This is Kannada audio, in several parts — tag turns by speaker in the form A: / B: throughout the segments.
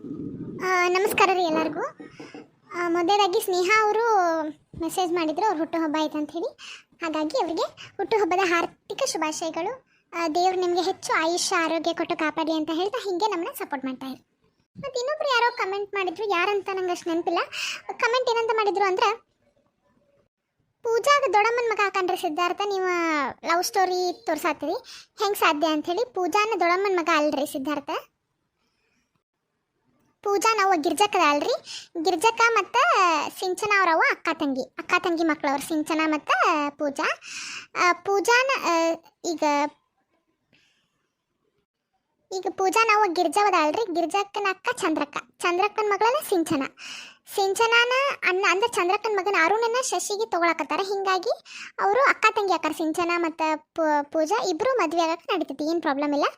A: ನಮಸ್ಕಾರ ರೀ ಎಲ್ಲರಿಗೂ. ಮೊದಲಾಗಿ ಸ್ನೇಹ ಅವರು ಮೆಸೇಜ್ ಮಾಡಿದ್ರು, ಅವ್ರ ಹುಟ್ಟುಹಬ್ಬ ಆಯ್ತು ಅಂಥೇಳಿ ಹಾಗಾಗಿ ಅವರಿಗೆ ಹುಟ್ಟುಹಬ್ಬದ ಹಾರ್ದಿಕ ಶುಭಾಶಯಗಳು. ದೇವ್ರು ನಿಮಗೆ ಹೆಚ್ಚು ಆಯುಷ್ಯ, ಆರೋಗ್ಯ ಕೊಟ್ಟು ಕಾಪಾಡಿ ಅಂತ ಹೇಳ್ತಾ ಹೀಗೆ ನಮ್ಮನ್ನ ಸಪೋರ್ಟ್ ಮಾಡ್ತಾ ಇರಿ. ಮತ್ತು ಇನ್ನೊಬ್ರು ಯಾರೋ ಕಮೆಂಟ್ ಮಾಡಿದ್ರು, ಯಾರಂತ ನಂಗೆ ಅಷ್ಟು ನೆನಪಿಲ್ಲ. ಕಮೆಂಟ್ ಏನಂತ ಮಾಡಿದ್ರು ಅಂದ್ರೆ, ಪೂಜಾಗ ದೊಡ್ಡಮ್ಮನ ಮಗ ಹಾಕೊಂಡ್ರೆ ಸಿದ್ಧಾರ್ಥ, ನೀವು ಲವ್ ಸ್ಟೋರಿ ತೋರಿಸಾತೀರಿ. ಹೆಂಗೆ ಸಾಧ್ಯ ಅಂಥೇಳಿ ಪೂಜಾನ ದೊಡ್ಡಮ್ಮನ ಮಗ ಅಲ್ರಿ ಸಿದ್ಧಾರ್ಥ. ಪೂಜಾ, ನಾವು ಗಿರ್ಜಕ್ಕದ ಅಲ್ರಿ. ಗಿರ್ಜಕ್ಕ ಮತ್ತು ಸಿಂಚನ ಅವರವ ಅಕ್ಕ ತಂಗಿ. ಅಕ್ಕ ತಂಗಿ ಮಕ್ಕಳವ್ರು ಸಿಂಚನ ಮತ್ತು ಪೂಜಾ. ಪೂಜಾನ ಈಗ ಈಗ ಪೂಜಾ, ನಾವು ಗಿರ್ಜವದ ಅಲ್ರಿ. ಗಿರ್ಜಕ್ಕನ ಅಕ್ಕ ಚಂದ್ರಕ್ಕ. ಚಂದ್ರಕ್ಕನ ಮಗಳನ್ನ ಸಿಂಚನ. ಸಿಂಚನಾನ ಅಣ್ಣ, ಅಂದ್ರೆ ಚಂದ್ರಕ್ಕನ ಮಗನ ಅರುಣನ ಶಶಿಗೆ ತಗೊಳಕತ್ತಾರ. ಹಿಂಗಾಗಿ ಅವರು ಅಕ್ಕ ತಂಗಿ ಅಕ್ಕಾರ ಸಿಂಚನ ಮತ್ತು ಪೂಜಾ. ಇಬ್ಬರು ಮದುವೆ ಆಗಕ್ಕೆ ನಡೀತೈತಿ, ಏನು ಪ್ರಾಬ್ಲಮ್ ಇಲ್ಲ.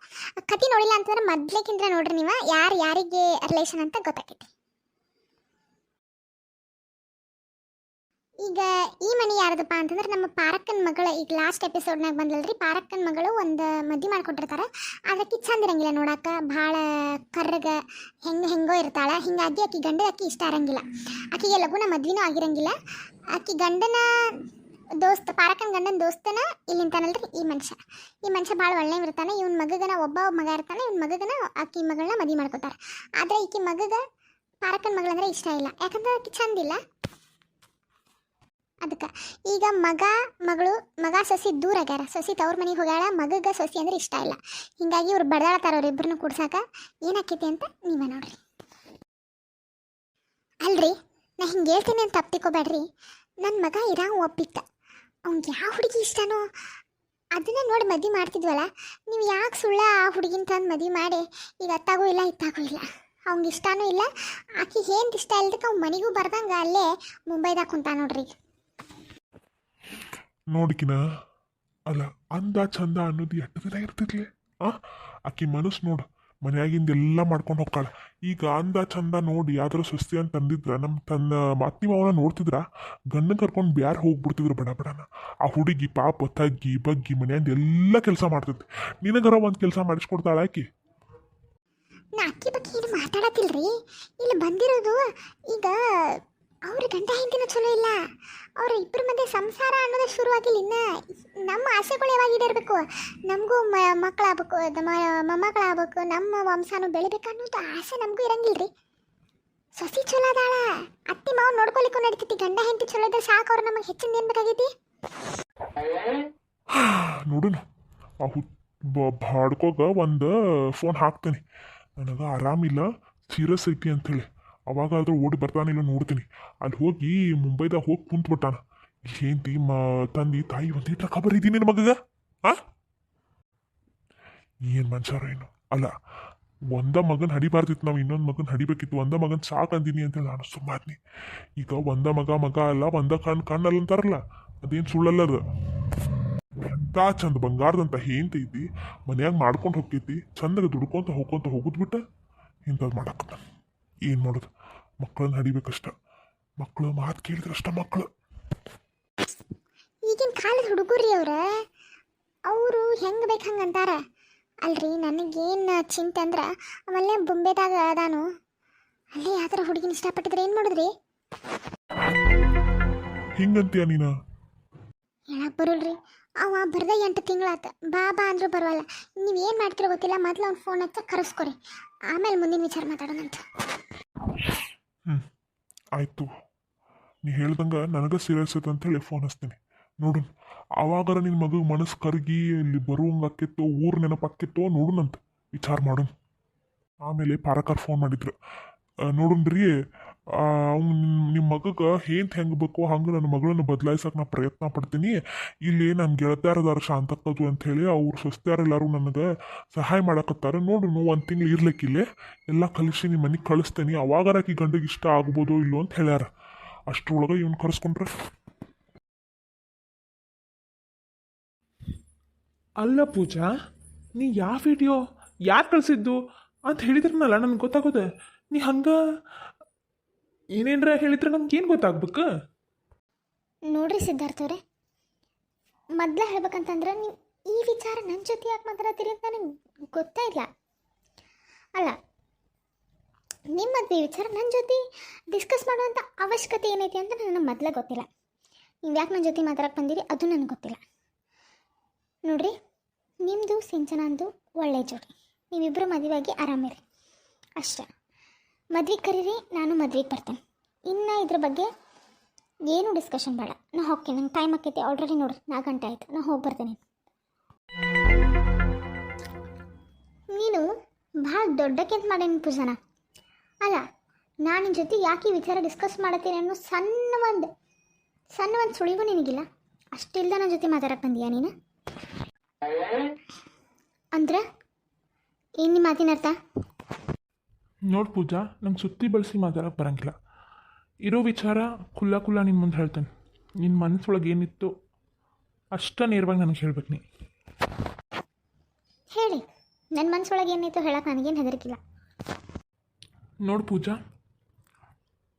A: ಕತಿ ನೋಡಿಲ್ಲ ಅಂತಂದ್ರೆ ಮೊದ್ಲೇಕಿಂತ ನೋಡ್ರಿ ನೀವು, ಯಾರು ಯಾರಿಗೆ ರಿಲೇಷನ್ ಅಂತ ಗೊತ್ತಾಕೈತಿ. ಈಗ ಈ ಮನೆ ಯಾರದಪ್ಪ ಅಂತಂದ್ರೆ ನಮ್ಮ ಪಾರಕ್ಕನ ಮಗಳು, ಈಗ ಲಾಸ್ಟ್ ಎಪಿಸೋಡ್ನಾಗ ಬಂದಲ್ರಿ, ಪಾರಕ್ಕನ ಮಗಳು ಒಂದು ಮದ್ವೆ ಮಾಡ್ಕೊಟ್ಟಿರ್ತಾರೆ. ಅದಕ್ಕೆ ಚಂದ ಇರಂಗಿಲ್ಲ ನೋಡಾಕ ಭಾಳ ಕರ್ರಗ, ಹೆಂಗೆ ಹೆಂಗೋ ಇರ್ತಾಳೆ. ಹಿಂಗಾಗಿ ಆಕಿ ಗಂಡ ಆಕಿ ಇಷ್ಟ ಇರಂಗಿಲ್ಲ. ಆಕಿಗೆ ಲಗುನ ಮದ್ವಿನೂ ಆಗಿರಂಗಿಲ್ಲ. ಆಕಿ ಗಂಡನ ದೋಸ್ತ ಪಾರಕನ ಗಂಡನ ದೋಸ್ತನ ಇಲ್ಲಿಂತಾನಲ್ರಿ ಈ ಮನುಷ್ಯ. ಈ ಮನುಷ್ಯ ಭಾಳ ಒಳ್ಳೆ ಇರ್ತಾನೆ, ಇವನ್ ಮಗಗನ ಒಬ್ಬ ಮಗ ಇರ್ತಾನೆ, ಇವನ್ ಮಗಗನ ಆಕಿ ಮಗಳನ್ನ ಮದುವೆ ಮಾಡ್ಕೊತಾರೆ. ಆದ್ರೆ ಈಕಿ ಮಗಗ ಪಾರಕ್ಕನ ಮಗಳಂದ್ರೆ ಇಷ್ಟ ಇಲ್ಲ. ಯಾಕಂದ್ರೆ ಆಕಿ ಚಂದಿಲ್ಲ ಅದಕ್ಕೆ. ಈಗ ಮಗ, ಮಗಳು, ಮಗ, ಸಸಿ ದೂರ ಆಗ್ಯಾರ. ಸಸಿ ತವ್ರ ಮನೆಗೆ ಹೋಗ್ಯಾಳ. ಮಗಗೆ ಸಸಿ ಅಂದ್ರೆ ಇಷ್ಟ ಇಲ್ಲ. ಹಿಂಗಾಗಿ ಇವ್ರು ಬಡದಾಡ್ತಾರ ಇಬ್ಬರನ್ನು ಕೂಡ್ಸಾಕ ಏನಾಕೈತಿ ಅಂತ ನೀವೇ ನೋಡ್ರಿ. ಅಲ್ರಿ, ನಾ ಹಿಂಗೆ ಹೇಳ್ತೀನಿ ಅಂತ ತಪ್ಪಿಕೋಬೇಡ್ರಿ ನನ್ನ ಮಗ ಇರಾಂಗ್ ಒಪ್ಪಿತ್ತ. ಅವ್ನಿಗೆ ಯಾವ ಹುಡುಗಿ ಇಷ್ಟನೋ ಅದನ್ನ ನೋಡಿ ಮದುವೆ ಮಾಡ್ತಿದ್ವಲ್ಲ, ನೀವು ಯಾಕೆ ಸುಳ್ಳ ಆ ಹುಡುಗಿನ ತಂದು ಮದುವೆ ಮಾಡಿ ಈಗ ಅತ್ತಾಗೂ ಇಲ್ಲ, ಇತ್ತಾಗೂ ಇಲ್ಲ. ಅವ್ನಿಗೆ ಇಷ್ಟನೂ ಇಲ್ಲ. ಆಕೆ ಏನು ಇಷ್ಟ ಇಲ್ದಕ್ಕೆ ಅವ್ನ ಮನೆಗೂ ಬರ್ದಂಗೆ ಅಲ್ಲೇ ಮುಂಬೈದಾಗ ಕುಂತ ನೋಡ್ರಿ
B: ನೋಡ್ಕಿನ? ಅಲ್ಲ, ಅಂದ ಚಂದ ಅನ್ನೋದು ಎಷ್ಟು ದಿನ ಇರ್ತಿರ್ಲಿ ಆ, ಆಕಿ ಮನಸ್ಸು ನೋಡು, ಮನ್ಯಾಗಿಂದ ಎಲ್ಲ ಮಾಡ್ಕೊಂಡು ಹೋಗ್ತಾಳೆ. ಈಗ ಅಂದ ಚಂದ ನೋಡಿ ಯಾವ್ದಾರು ಸುಸ್ತಿ ಅಂತ ತಂದಿದ್ರ ನಮ್ಮ ತನ್ನ ಮಾತಿ ಮಾವನ ನೋಡ್ತಿದ್ರ ಗಂಡ ಕರ್ಕೊಂಡು ಬ್ಯಾರು ಹೋಗ್ಬಿಡ್ತಿದ್ರು ಬಡ ಬಡನ. ಆ ಹುಡುಗಿ ಪಾಪ ತಗ್ಗಿ, ಬಗ್ಗಿ ಮನೆಯಿಂದ ಎಲ್ಲ ಕೆಲಸ ಮಾಡ್ತೈತಿ. ನಿನಗರ ಒಂದು ಕೆಲಸ ಮಾಡಿಸ್ಕೊಡ್ತಾಳೆ ಆಕಿ?
A: ನಾ ಅಕ್ಕಿ ಬಗ್ಗೆ ಏನು ಮಾತಾಡತ್ತಿಲ್ರಿ? ಇಲ್ಲಿ ಬಂದಿರೋದು ಈಗ ಅವ್ರ ಗಂಡ ಹೆಂಡತಿನ ಚಲೋ ಇಲ್ಲ. ಅವ್ರ ಇಬ್ಬರ ಮಧ್ಯೆ ಸಂಸಾರ ಅನ್ನೋದು ಶುರುವಾಗಿಲ್ಲ. ಇನ್ನ ನಮ್ಮ ಆಸೆಗಳು ಯಾವಾಗ ಈಡೇರಬೇಕು? ನಮಗೂ ಮಕ್ಕಳಾಗಬೇಕು ಮೊಮ್ಮಕ್ಕಳಾಗಬೇಕು ನಮ್ಮ ವಂಶನೂ ಬೆಳಿಬೇಕು ಅನ್ನೋದು ಆಸೆ ನಮಗೂ ಇರಂಗಿಲ್ಲ ರೀ ಸೊಸಿ ಚಲೋ ಅದಾಳ. ಅತ್ತಿ ಮಾವ ನೋಡ್ಕೊಲಿಕ್ಕೂ ನಡೀತೈತಿ. ಗಂಡ ಹೆಂಡತಿ ಚಲೋ ಇದ್ರೆ ಸಾಕು, ಅವ್ರು ನಮಗೆ ಹೆಚ್ಚಿನ ಏನು ಬೇಕಾಗೈತಿ?
B: ಆ ಬಾಡ್ಕೋಗ ಒಂದು ಫೋನ್ ಹಾಕ್ತೇನೆ. ನನಗೆ ಆರಾಮಿಲ್ಲ ಸೀರಿಯಸ್ ಐತಿ ಅಂಥೇಳಿ ಅವಾಗಾದ್ರೂ ಓಡಿ ಬರ್ತಾನಿಲ್ಲ ನೋಡ್ತೀನಿ. ಅಲ್ಲಿ ಹೋಗಿ ಮುಂಬೈದಾಗ ಹೋಗಿ ಕುಂತ್ಬಿಟ್ಟಾನ. ಏಂತಿ ಮ, ತಂದಿ, ತಾಯಿ ಒಂದೀಟ್ರ ಖಬರ್ ಇದ್ದೀನಿ ನಿನ್ನ ಮಗಗ? ಆ? ಏನು ಮನ್ಸಾರ ಏನು ಅಲ್ಲ, ಒಂದ ಮಗನ ಹಡಿಬಾರ್ದಿತ್ತು ನಾವು ಇನ್ನೊಂದು ಮಗನ ಹಡಿಬೇಕಿತ್ತು. ಒಂದ ಮಗನ ಸಾಕು ಅಂದಿನಿ ಅಂತೇಳಿ ನಾನು ಸುಮ್ಮನೆ ಈಗ ಒಂದ ಮಗ ಮಗ ಅಲ್ಲ, ಒಂದ ಕಣ್ಣು ಕಣ್ಣಲ್ಲ ಅಂತಾರಲ್ಲ, ಅದೇನು ಸುಳ್ಳಲ್ಲ ಅದು. ಎಂತ ಚಂದ ಬಂಗಾರದಂತ ಹೇಂತ ಐತಿ ಮನ್ಯಾಗ ಮಾಡ್ಕೊಂಡು ಹೋಗ್ತೈತಿ ಚಂದಾಗ ದುಡ್ಕೊಂತ ಹೋಗ್ಕೊಂತ ಹೋಗುದ್ಬಿಟ್ಟು? ಇಂಥದ್ದು ಮಾಡಕ್ಕ ಏನು ಮಾಡೋದು? ಮಕ್ಕಳನ್ನ ಹಡಿಬೇಕಷ್ಟ. ಮಕ್ಕಳು ಮಾತು ಕೇಳಿದ್ರಷ್ಟ ಮಕ್ಕಳು.
A: ಈಗಿನ ಕಾಲದ ಹುಡುಗರಿ ಅವ್ರ ಅವರು ಹೆಂಗೆ ಬೇಕು ಹಂಗೆ ಅಂತಾರ. ಅಲ್ರಿ ನನಗೇನು ಚಿಂತೆ ಅಂದ್ರೆ ಆಮೇಲೆ ಬೊಂಬೆದಾಗ ಅದಾನು. ಅಲ್ಲೇ ಯಾವ ಥರ ಹುಡುಗಿನ ಇಷ್ಟಪಟ್ಟಿದ್ರೆ ಏನು ಮಾಡಿದ್ರಿ?
B: ಹಿಂಗಂತೀಯ ನೀನ?
A: ಹೇಳಕ್ ಬರಲ್ರಿ. ಅವ ಬರ್ದ ಎಂಟು ತಿಂಗಳಾತ. ಬಾ ಬಾ ಅಂದ್ರೂ ಬರವಲ್ಲ ನೀವು ಏನು ಮಾಡ್ತಿರೋ ಗೊತ್ತಿಲ್ಲ ಮೊದಲು ಅವ್ನು ಫೋನ್ ಹಚ್ಚ ಕರೆಸ್ಕೊರಿ. ಆಮೇಲೆ ಮುಂದಿನ ವಿಚಾರ ಮಾತಾಡೋಣಂತ.
B: ಆಯ್ತು. ನೀ ಹೇಳ್ದಂಗೆ ನನಗೆ ಸೀರಿಯಸ್ ಐತೆ ಅಂತೇಳಿ ಫೋನ್ ಹಚ್ತೀನಿ. ನೋಡು ಆವಾಗರ ನಿನ್ನ ಮಗು ಮನಸ್ಸು ಕರಗಿ ಇಲ್ಲಿ ಬರುವಂಗೆ ಆಕ್ಕಿತ್ತೋ, ಊರು ನೋಡು ನೋಡುನಂತ. ವಿಚಾರ ಮಾಡೋಣ. ಆಮೇಲೆ ಪಾರಕರ್ ಫೋನ್ ಮಾಡಿದ್ರು. ನೋಡುನ್ರಿ ಅವ್ನು ನಿಮ್ಮ ಮಗಗೆ ಹೇಂತ ಹೆಂಗೆ ಬೇಕೋ ಹಂಗೆ ನನ್ನ ಮಗಳನ್ನು ಬದಲಾಯಿಸೋಕೆ ನಾ ಪ್ರಯತ್ನ ಪಡ್ತೀನಿ. ಇಲ್ಲಿ ನನ್ನ ಗೆಳತ್ಯಾರದಾರ ಶಾಂತಕ್ಕದು ಅಂಥೇಳಿ ಅವ್ರು ಸೊಸ್ತಾರೆಲ್ಲರೂ ನನಗೆ ಸಹಾಯ ಮಾಡಕತ್ತಾರೆ. ನೋಡು, ನೋವು ಒಂದು ತಿಂಗಳು ಇರ್ಲಿಕ್ಕಿಲ್ಲೇ ಎಲ್ಲ ಕಲಿಸಿ ನಿಮ್ಮ ಮನೆಗೆ ಕಳಿಸ್ತೇನೆ. ಅವಾಗರಾಕಿ ಗಂಡಿಗೆ ಇಷ್ಟ ಆಗ್ಬೋದು ಇಲ್ಲೋ ಅಂತ ಹೇಳ್ಯಾರ. ಅಷ್ಟರೊಳಗೆ ಇವ್ನು ಕರೆಸ್ಕೊಂಡ್ರೆ.
C: ಅಲ್ಲ ಪೂಜಾ, ನೀ ಯಾವ ವಿಡಿಯೋ ಯಾರು ಕಳಿಸಿದ್ದು? ಅಂತ ಹೇಳಿದ್ರನಲ್ಲ, ನನಗೆ ಗೊತ್ತಾಗೋದೆ. ನೀ ಹಂಗೆ ಏನೇನ್ರ ಹೇಳಿದ್ರೆ ಏನು ಗೊತ್ತಾಗ್ಬೇಕು?
A: ನೋಡ್ರಿ ಸಿದ್ಧಾರ್ಥ ಅವರೇ, ಮೊದ್ಲ ಹೇಳ್ಬೇಕಂತಂದ್ರೆ ನೀವು ಈ ವಿಚಾರ ನನ್ನ ಜೊತೆ ಯಾಕೆ ಮಾತಾಡತ್ತೀರಿ ಅಂತ ನನಗೆ ಗೊತ್ತೇ ಇಲ್ಲ. ಅಲ್ಲ ನಿಮ್ಮ ಮದುವೆ ವಿಚಾರ ನನ್ನ ಜೊತೆ ಡಿಸ್ಕಸ್ ಮಾಡುವಂಥ ಅವಶ್ಯಕತೆ ಏನೈತಿ ಅಂತ ನನಗೆ ಮೊದಲೇ ಗೊತ್ತಿಲ್ಲ. ನೀವು ಯಾಕೆ ನನ್ನ ಜೊತೆ ಮಾತಾಡಕ್ಕೆ ಬಂದಿರಿ ಅದು ನನಗೆ ಗೊತ್ತಿಲ್ಲ. ನೋಡ್ರಿ ನಿಮ್ಮದು ಸಿಂಚನಂದು ಒಳ್ಳೆ ಜೋಡಿ. ನೀವಿಬ್ಬರು ಮದುವೆಯಾಗಿ ಆರಾಮಿರಿ. ಅಷ್ಟೇ. ಮದ್ವೆಗೆ ಕರೀರಿ, ನಾನು ಮದ್ವೆಗೆ ಬರ್ತೇನೆ. ಇನ್ನು ಇದ್ರ ಬಗ್ಗೆ ಏನು ಡಿಸ್ಕಷನ್ ಬೇಡ. ನಾ ಹೋಗ್ತೀನಿ, ನಂಗೆ ಟೈಮ್ ಆಕೈತಿ. ಆಲ್ರೆಡಿ ನೋಡಿ, ನಾಲ್ಕು ಗಂಟೆ ಆಯ್ತು. ನಾ ಹೋಗಿ ಬರ್ತೇನೆ. ನೀನು ಭಾಳ ದೊಡ್ಡಕ್ಕಿಂತ ಮಾಡೇನಿ ಪೂಜಾನ? ಅಲ್ಲ ನಾನು ನಿನ್ನ ಜೊತೆ ಯಾಕೆ ಈ ವಿಚಾರ ಡಿಸ್ಕಸ್ ಮಾಡತ್ತೀನಿ ಅನ್ನೋ ಸಣ್ಣ ಒಂದು ಸಣ್ಣ ಒಂದು ಸುಳಿವು ನಿನಗಿಲ್ಲ? ಅಷ್ಟಿಲ್ದ ನನ್ನ ಜೊತೆ ಮಾತಾಡಕ್ಕೆ ಬಂದೀಯಾ ನೀನು? ಅಂದ್ರೆ, ಏನು ನಿಮ್ಮ ಮಾತಿನ ಅರ್ಥ?
C: ನೋಡು ಪೂಜಾ ನಂಗೆ ಸುತ್ತಿ ಬಳಸಿ ಮಾತಾಡೋಕೆ ಬರಂಗಿಲ್ಲ. ಇರೋ ವಿಚಾರ ಕುಲ್ಲ ಕುಲ್ಲ ನಿನ್ನ ಮುಂದೆ ಹೇಳ್ತೇನೆ. ನಿನ್ನ ಮನಸ್ಸೊಳಗೆ ಏನಿತ್ತು ಅಷ್ಟ ನೇರವಾಗಿ ನನಗೆ ಹೇಳ್ಬೇಕು ನೀ.
A: ಹೇಳಿ ನನ್ನ ಮನಸ್ಸೊಳಗೆ ಏನಿತ್ತು ಹೇಳಕ್ಕೆ ನನಗೇನು ಹೆದರಿಕಿಲ್ಲ.
C: ನೋಡು ಪೂಜಾ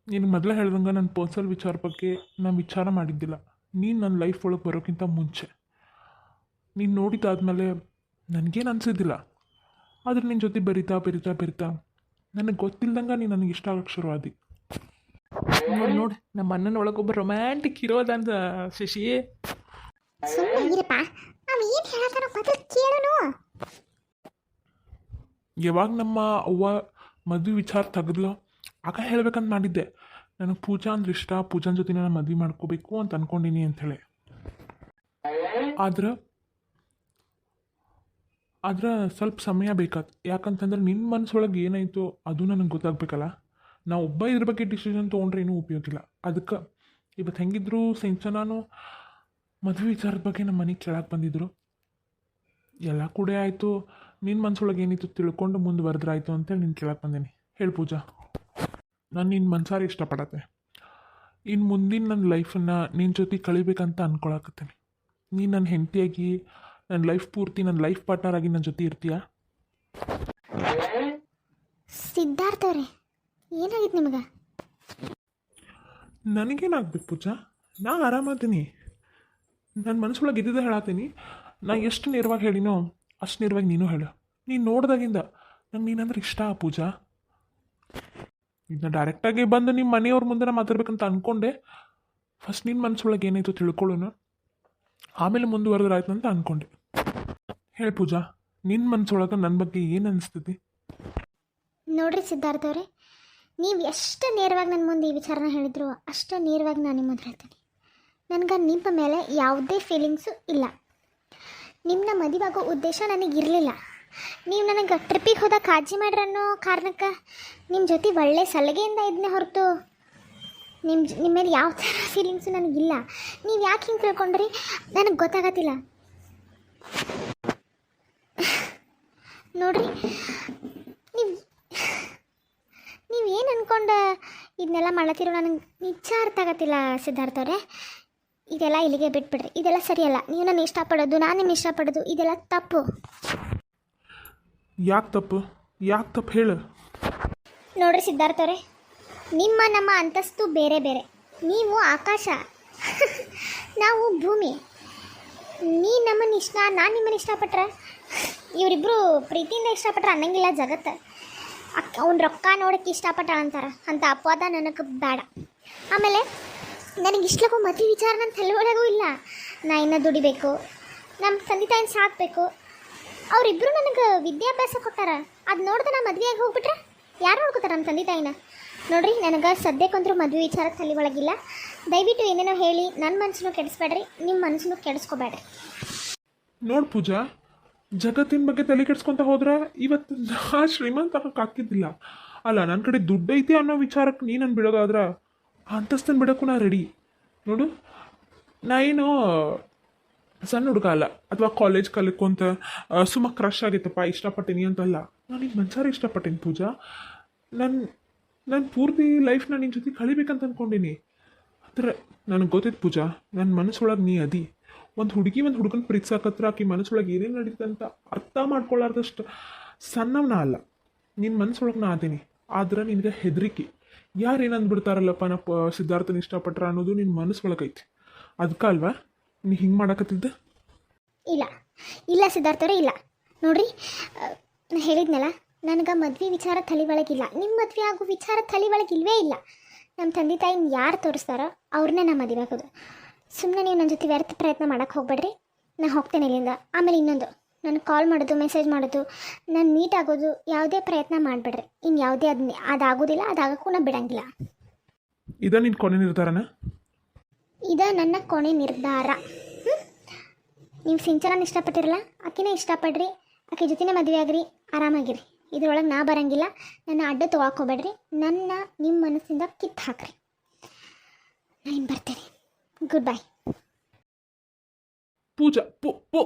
C: ನೀನು ಮೊದಲೇ ಹೇಳ್ದಂಗೆ ನನ್ನ ಪರ್ಸನಲ್ ವಿಚಾರ ಬಗ್ಗೆ ನಾನು ವಿಚಾರ ಮಾಡಿದ್ದಿಲ್ಲ. ನೀನು ನನ್ನ ಲೈಫ್ ಒಳಗೆ ಬರೋಕ್ಕಿಂತ ಮುಂಚೆ. ನೀನು ನೋಡಿದಾದ್ಮೇಲೆ ನನಗೇನು ಅನಿಸಿದ್ದಿಲ್ಲ. ಆದರೆ ನಿನ್ನ ಜೊತೆ ಬರಿತಾ ಬರಿತಾ ಬೆರಿತಾ ನನಗೆ ಗೊತ್ತಿಲ್ದಂಗೆ ನೀನು ನನಗೆ ಇಷ್ಟ ಆಗಕ್ಕೆ ಶುರುವಾದಿ ನೋಡಿ ನೋಡಿ ನಮ್ಮ ಅಣ್ಣನ ಒಳಗೊಬ್ಬ ರೊಮ್ಯಾಂಟಿಕ್ ಇರೋದಂತ ಶಶಿ.
A: ಸುಮ್ಮನೆ ಇರಪ್ಪ ಅವ ಏನು ಹೇಳತ್ತಾನ ಮೊದಲು ಕೇಳೋನು.
C: ಯಾವಾಗ ನಮ್ಮ ಅವ್ವ ಮದುವೆ ವಿಚಾರ ತೆಗೆದ್ಲೋ ಆಗ ಹೇಳ್ಬೇಕಂತ ಮಾಡಿದ್ದೆ. ನನಗೆ ಪೂಜಾ ಅಂದ್ರೆ ಇಷ್ಟ ಪೂಜಾನ ಜೊತೆ ನಾನು ಮದುವೆ ಮಾಡ್ಕೋಬೇಕು ಅಂತ ಅನ್ಕೊಂಡಿನಿ ಅಂಥೇಳಿ ಆದ್ರೆ ಆದ್ರೆ ಸ್ವಲ್ಪ ಸಮಯ ಬೇಕಾತು. ಯಾಕಂತಂದ್ರೆ ನಿನ್ನ ಮನಸ್ಸೊಳಗೆ ಏನಾಯಿತು ಅದು ನನಗೆ ಗೊತ್ತಾಗಬೇಕಲ್ಲ. ನಾವು ಒಬ್ಬ ಇದ್ರ ಬಗ್ಗೆ ಡಿಸಿಷನ್ ತೊಗೊಂಡ್ರೆ ಏನೂ ಉಪಯೋಗ ಇಲ್ಲ. ಅದಕ್ಕೆ ಇವತ್ತು ಹೆಂಗಿದ್ರು ಸಿಂಚನಾನು ಮದುವೆ ವಿಚಾರದ ಬಗ್ಗೆ ನಮ್ಮ ಮನೆಗೆ ಕೇಳಕ್ಕೆ ಬಂದಿದ್ರು. ಎಲ್ಲ ಕೂಡ ಆಯಿತು. ನಿನ್ನ ಮನಸ್ಸೊಳಗೆ ಏನಿತ್ತು ತಿಳ್ಕೊಂಡು ಮುಂದೆ ಮುಂದುವರೆದ್ರಾಯ್ತು ಅಂತೇಳಿ ನಿನ್ನ ಕೇಳಕ್ಕೆ ಬಂದೀನಿ. ಹೇಳಿ ಪೂಜಾ. ನಾನು ನಿನ್ನ ಮನ್ಸಾರಿ ಇಷ್ಟಪಡತ್ತೆ. ಇನ್ನು ಮುಂದಿನ ನನ್ನ ಲೈಫನ್ನು ನಿನ್ನ ಜೊತೆ ಕಳಿಬೇಕಂತ ಅಂದ್ಕೊಳಕತ್ತೀನಿ ನೀನು ನನ್ನ ಹೆಂಡತಿಯಾಗಿ ನನ್ನ ಲೈಫ್ ಪೂರ್ತಿ ನನ್ನ ಲೈಫ್ ಪಾರ್ಟ್ನರ್ ಆಗಿ ನನ್ನ ಜೊತೆ ಇರ್ತೀಯಾ?
A: ಸಿದ್ಧಾರ್ಥ ಅವ್ರೆ ಏನಾಗಿತ್ತು ನಿಮಗೆ?
C: ನನಗೇನಾಗ್ಬೇಕು ಪೂಜಾ? ನಾ ಆರಾಮಾತೀನಿ ನನ್ನ ಮನಸ್ಸೊಳಗೆ ಇದ್ದಿದ್ದ ಹೇಳತ್ತೀನಿ. ನಾ ಎಷ್ಟು ನೇರವಾಗಿ ಹೇಳಿನೋ ಅಷ್ಟು ನೇರವಾಗಿ ನೀನು ಹೇಳು. ನೀನು ನೋಡ್ದಾಗಿಂದ ನಂಗೆ ನೀನಂದ್ರೆ ಇಷ್ಟ ಆ ಪೂಜಾ. ಇದನ್ನ ಡೈರೆಕ್ಟಾಗಿ ಬಂದು ನಿಮ್ಮ ಮನೆಯವ್ರ ಮುಂದೆ ನಾ ಮಾತಾಡ್ಬೇಕಂತ ಅಂದ್ಕೊಂಡೆ ಫಸ್ಟ್ ನಿನ್ನ ಮನಸ್ಸೊಳಗೆ ಏನಾಯಿತು ತಿಳ್ಕೊಳ್ಳೋಣ. ಆಮೇಲೆ ಮುಂದುವರೆದ್ರಾಯ್ತು ಅಂತ ಅಂದ್ಕೊಂಡೆ ಹೇಳಿ ಪೂಜಾ ನಿನ್ನ ಮನಸ್ಸೊಳಗೆ ನನ್ನ ಬಗ್ಗೆ ಏನು ಅನಿಸ್ತದೆ?
A: ನೋಡ್ರಿ ಸಿದ್ಧಾರ್ಥ ಅವರೇ, ನೀವು ಎಷ್ಟು ನೇರವಾಗಿ ನನ್ನ ಮುಂದೆ ಈ ವಿಚಾರನ ಹೇಳಿದ್ರು ಅಷ್ಟು ನೇರವಾಗಿ ನಾನು ನಿಮ್ಮ ಹೇಳ್ತೀನಿ. ನನಗೆ ನಿಮ್ಮ ಮೇಲೆ ಯಾವುದೇ ಫೀಲಿಂಗ್ಸು ಇಲ್ಲ. ನಿಮ್ಮನ್ನ ಮದುವಾಗೋ ಉದ್ದೇಶ ನನಗಿರಲಿಲ್ಲ ನೀವು ನನಗೆ ಟ್ರಿಪ್ಪಿಗೆ ಹೋದಾಗ ಕಾಳಜಿ ಮಾಡ್ರಿ ಅನ್ನೋ ಕಾರಣಕ್ಕೆ ನಿಮ್ಮ ಜೊತೆ ಒಳ್ಳೆ ಸಲಗೆಯಿಂದ ಇದನ್ನೇ ಹೊರತು ನಿಮ್ಮ ನಿಮ್ಮ ಮೇಲೆ ಯಾವ ಥರ ಫೀಲಿಂಗ್ಸು ನನಗಿಲ್ಲ ನೀವು ಯಾಕೆ ಹಿಂಗೆ ತಿಳ್ಕೊಂಡ್ರಿ? ನನಗೆ ಗೊತ್ತಾಗತ್ತಿಲ್ಲ. ನೋಡ್ರಿ ನೀವು ನೀವು ಏನು ಅನ್ಕೊಂಡು ಇದನ್ನೆಲ್ಲ ಮಾಡತ್ತಿರೋ ನನಗೆ ನಿಜ ಅರ್ಥ ಆಗತ್ತಿಲ್ಲ ಸಿದ್ಧಾರ್ಥ ಅವರೇ. ಇದೆಲ್ಲ ಇಲ್ಲಿಗೆ ಬಿಟ್ಬಿಡ್ರಿ. ಇದೆಲ್ಲ ಸರಿಯಲ್ಲ. ನೀವು ನನ್ನ ಇಷ್ಟಪಡೋದು ನಾನು ನಿಮ್ಮ ಇಷ್ಟಪಡೋದು ಇದೆಲ್ಲ ತಪ್ಪು.
C: ಯಾಕೆ ತಪ್ಪು? ಯಾಕೆ ತಪ್ಪು ಹೇಳು.
A: ನೋಡ್ರಿ ಸಿದ್ಧಾರ್ಥ ಅವರೇ ನಿಮ್ಮ ನಮ್ಮ ಅಂತಸ್ತು ಬೇರೆ ಬೇರೆ. ನೀವು ಆಕಾಶ. ನಾವು ಭೂಮಿ. ನೀ ನಮ್ಮನ್ನು ಇಷ್ಟ ನಾನು ನಿಮ್ಮನ್ನು ಇಷ್ಟಪಟ್ರೆ ಇವರಿಬ್ಬರು ಪ್ರೀತಿಯಿಂದ ಇಷ್ಟಪಟ್ರೆ ಅನ್ನಂಗಿಲ್ಲ ಜಗತ್ತು. ಅಕ್ಕ, ಅವ್ನ ರೊಕ್ಕ ನೋಡಕ್ಕೆ ಇಷ್ಟಪಟ್ಟ ಅಂತಾರ. ಅಂತ ಅಪವಾದ ನನಗೆ ಬೇಡ. ಆಮೇಲೆ, ನನಗೆ ಇಷ್ಟಕ್ಕೂ ಮದುವೆ ವಿಚಾರ ನನ್ನ ತಲೆಯೊಳಗೂ ಇಲ್ಲ. ನಾ ಇನ್ನೂ ದುಡಿಬೇಕು. ನಮ್ಮ ತಂದೆ ತಾಯಿನ ಸಾಕಬೇಕು. ಅವರಿಬ್ಬರು ನನಗೆ ವಿದ್ಯಾಭ್ಯಾಸ ಕೊಟ್ಟಾರ. ಅದು ನೋಡಿದ್ರೆ ನಾ ಮದುವೆಯಾಗಿ ಹೋಗ್ಬಿಟ್ರೆ ಯಾರು ನೋಡ್ಕೋತಾರೆ ನಮ್ಮ ತಂದೆ ತಾಯಿನ? ನೋಡ್ರಿ, ನನಗೆ ಸದ್ಯಕ್ಕಂತರೂ ಮದುವೆ ವಿಚಾರ ತಲೆ ಒಳಗಿಲ್ಲ. ದಯವಿಟ್ಟು ಏನೇನೋ ಹೇಳಿ ನನ್ನ ಮನಸ್ಸನ್ನು ಕೆಡಿಸ್ಬೇಡ್ರಿ ನಿಮ್ಮ ಮನಸ್ಸನ್ನು ಕೆಡಿಸ್ಕೋಬೇಡ್ರಿ.
C: ನೋಡು ಪೂಜಾ. ಜಗತ್ತಿನ ಬಗ್ಗೆ ತಲೆ ಕೆಡ್ಸ್ಕೊತ ಹೋದ್ರೆ ಇವತ್ತು ನಾ ಶ್ರೀಮಂತ ಹಾಕಿದ್ದಿಲ್ಲ. ಅಲ್ಲ ನನ್ನ ಕಡೆ ದುಡ್ಡು ಐತಿ ಅನ್ನೋ ವಿಚಾರಕ್ಕೆ ನೀ ನನ್ನ ಬಿಡೋದಾದ್ರೆ ಅಂತಸ್ತನ ಬಿಡೋಕ್ಕೂ ನಾ ರೆಡಿ ನೋಡು, ನಾ ಏನು ಸಣ್ಣ ಹುಡುಗ ಅಲ್ಲ, ಅಥವಾ ಕಾಲೇಜ್ ಕಲಿಕೊಂತ ಸುಮ್ಮ ಕ್ರಶ್ ಆಗಿತ್ತಪ್ಪ, ಇಷ್ಟಪಟ್ಟೀನಿ ಅಂತಲ್ಲ. ನಾನು ಈಗ ಮನ್ಸಾರ ಇಷ್ಟಪಟ್ಟೀನಿ ಪೂಜಾ. ನನ್ನ ನನ್ನ ಪೂರ್ತಿ ಲೈಫ್ ನಾನು ನಿನ್ನ ಜೊತೆ ಕಳಿಬೇಕಂತ ಅಂದ್ಕೊಂಡೀನಿ ಆದರೆ, ನನಗೆ ಗೊತ್ತಿತ್ತು ಪೂಜಾ ನನ್ನ ಮನಸ್ಸೊಳಗೆ ನೀ ಅದಿ. ಒಂದು ಹುಡುಗಿ ಒಂದು ಹುಡುಗನ ಪ್ರೀತಿಸಾಕತ್ರ ಆಕಿ ಮನಸ್ಸೊಳಗೆ ಏನೇನು ನಡೀತದೆ ಅಂತ ಅರ್ಥ ಮಾಡ್ಕೊಳ್ಳಾರ್ದಷ್ಟು ಸಣ್ಣವನ ಅಲ್ಲ. ನಿನ್ನ ಮನಸ್ಸೊಳಗೆ ನಾ ಅದೀನಿ. ಆದ್ರೆ ನಿನಗೆ ಹೆದರಿಕೆ. ಯಾರು ಏನು ಅಂದ್ಬಿಡ್ತಾರಲ್ಲಪ್ಪ ನಾ ಪ, ಸಿದ್ಧಾರ್ಥನ ಇಷ್ಟಪಟ್ರ ಅನ್ನೋದು ನಿನ್ನ ಮನಸ್ಸೊಳಗೈತಿ ಅದಕ್ಕೆ ಅಲ್ವಾ? ನೀ ಹಿಂಗೆ ಮಾಡಕತ್ತಿದ್ದೆ?
A: ಇಲ್ಲ. ಇಲ್ಲ ಸಿದ್ಧಾರ್ಥವ್ರೆ ಇಲ್ಲ. ನೋಡ್ರಿ ನಾನು ಹೇಳಿದ್ನಲ್ಲ, ನನಗೆ ಮದ್ವೆ ವಿಚಾರ ತಲೆ ಒಳಗಿಲ್ಲ ನಿಮ್ಮ ಮದ್ವೆ ಆಗೋ ವಿಚಾರ ತಲೆ ಒಳಗಿಲ್ವೇ ಇಲ್ಲ. ನಮ್ಮ ತಂದೆ ತಾಯಿನ ಯಾರು ತೋರಿಸ್ತಾರೋ ಅವ್ರನ್ನೇ ನಾ ಮದುವೆ ಆಗೋದು ಸುಮ್ಮನೆ ನೀವು ನನ್ನ ಜೊತೆ ವ್ಯರ್ಥ ಪ್ರಯತ್ನ ಮಾಡೋಕ್ಕೆ ಹೋಗ್ಬೇಡ್ರಿ. ನಾನು ಹೋಗ್ತೇನೆ ಇಲ್ಲಿಂದ. ಆಮೇಲೆ ಇನ್ನೊಂದು. ನಾನು ಕಾಲ್ ಮಾಡೋದು ಮೆಸೇಜ್ ಮಾಡೋದು ನಾನು ಮೀಟ್ ಆಗೋದು ಯಾವುದೇ ಪ್ರಯತ್ನ ಮಾಡಬೇಡ್ರಿ. ಇನ್ನು ಯಾವುದೇ ಅದು ಅದಾಗೋದಿಲ್ಲ ಅದಾಗಕ್ಕೂ ನಾನು ಬಿಡಂಗಿಲ್ಲ.
C: ಇದ ನಿನ್ನ ಕೊನೆ ನಿರ್ಧಾರನ?
A: ಇದ ನನ್ನ ಕೊನೆ ನಿರ್ಧಾರ? ನೀವು ಸಿಂಚನನ್ನು ಇಷ್ಟಪಟ್ಟಿರಲ್ಲ ಆಕಿನೇ ಇಷ್ಟಪಡ್ರಿ. ಆಕೆ ಜೊತೆನೇ ಮದುವೆ ಆಗ್ರಿ ಆರಾಮಾಗಿರಿ. ಇದ್ರೊಳಗೆ ನಾ ಬರಂಗಿಲ್ಲ ನನ್ನ ಅಡ್ಡ ತೊಗೊಳಕೋಬೇಡ್ರಿ ನನ್ನ ನಿಮ್ಮ ಮನಸ್ಸಿಂದ ಕಿತ್ತು ಹಾಕ್ರಿ. ನಾನು ಬರ್ತೇನೆ. ಗುಡ್ ಬೈ
C: ಪೂಜಾ ಪು ಪು